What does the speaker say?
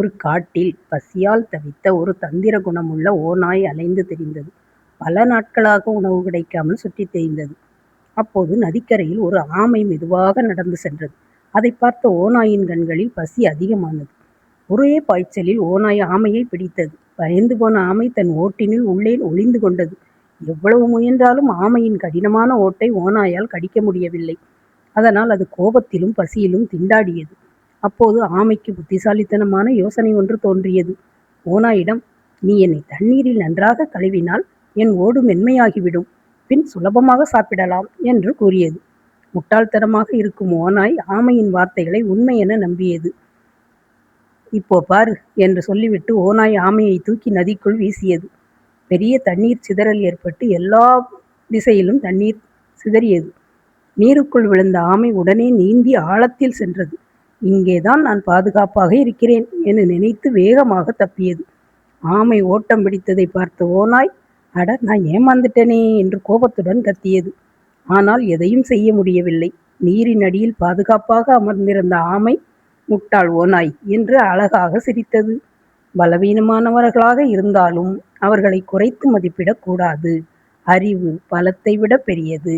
ஒரு காட்டில் பசியால் தவித்த ஒரு தந்திர குணமுள்ள ஓநாய் அலைந்து திரிந்தது. பல நாட்களாக உணவு கிடைக்காமல் சுற்றித் திரிந்தது. அப்போது நதிக்கரையில் ஒரு ஆமை மெதுவாக நடந்து சென்றது. அதைப் பார்த்த ஓநாயின் கண்களில் பசி அதிகமானது. ஒரே பாய்ச்சலில் ஓநாய் ஆமையைப் பிடித்தது. பயந்து போன ஆமை தன் ஓட்டினுள் உள்ளே ஒளிந்து கொண்டது. எவ்வளவு முயன்றாலும் ஆமையின் கடினமான ஓட்டை ஓநாயால் கடிக்க முடியவில்லை. அதனால் அது கோபத்திலும் பசியிலும் திண்டாடியது. அப்போது ஆமைக்கு புத்திசாலித்தனமான யோசனை ஒன்று தோன்றியது. ஓநாயிடம் நீ என்னை தண்ணீரில் நன்றாக கழுவினால் என் ஓடு மென்மையாகிவிடும். பின் சுலபமாக சாப்பிடலாம் என்று கூறியது. முட்டாள்தனமாக இருக்கும் ஓநாய் ஆமையின் வார்த்தைகளை உண்மை என நம்பியது. இப்போ பாரு என்று சொல்லிவிட்டு ஓநாய் ஆமையை தூக்கி நதிக்குள் வீசியது. பெரிய தண்ணீர் சிதறல் ஏற்பட்டு எல்லா திசையிலும் தண்ணீர் சிதறியது. நீருக்குள் விழுந்த ஆமை உடனே நீந்தி ஆழத்தில் சென்றது. இங்கேதான் நான் பாதுகாப்பாக இருக்கிறேன் என நினைத்து வேகமாக தப்பியது. ஆமை ஓட்டம் பிடித்ததைப் பார்த்த ஓநாய் அட நான் ஏமாந்துட்டேனே என்று கோபத்துடன் கத்தியது. ஆனால் எதையும் செய்ய முடியவில்லை. நீரின் அடியில் பாதுகாப்பாக அமர்ந்திருந்த ஆமை முட்டாள் ஓநாய் என்று அழகாக சிரித்தது. பலவீனமானவர்களாக இருந்தாலும் அவர்களை குறைத்து மதிப்பிடக்கூடாது அறிவு பலத்தை விட பெரியது.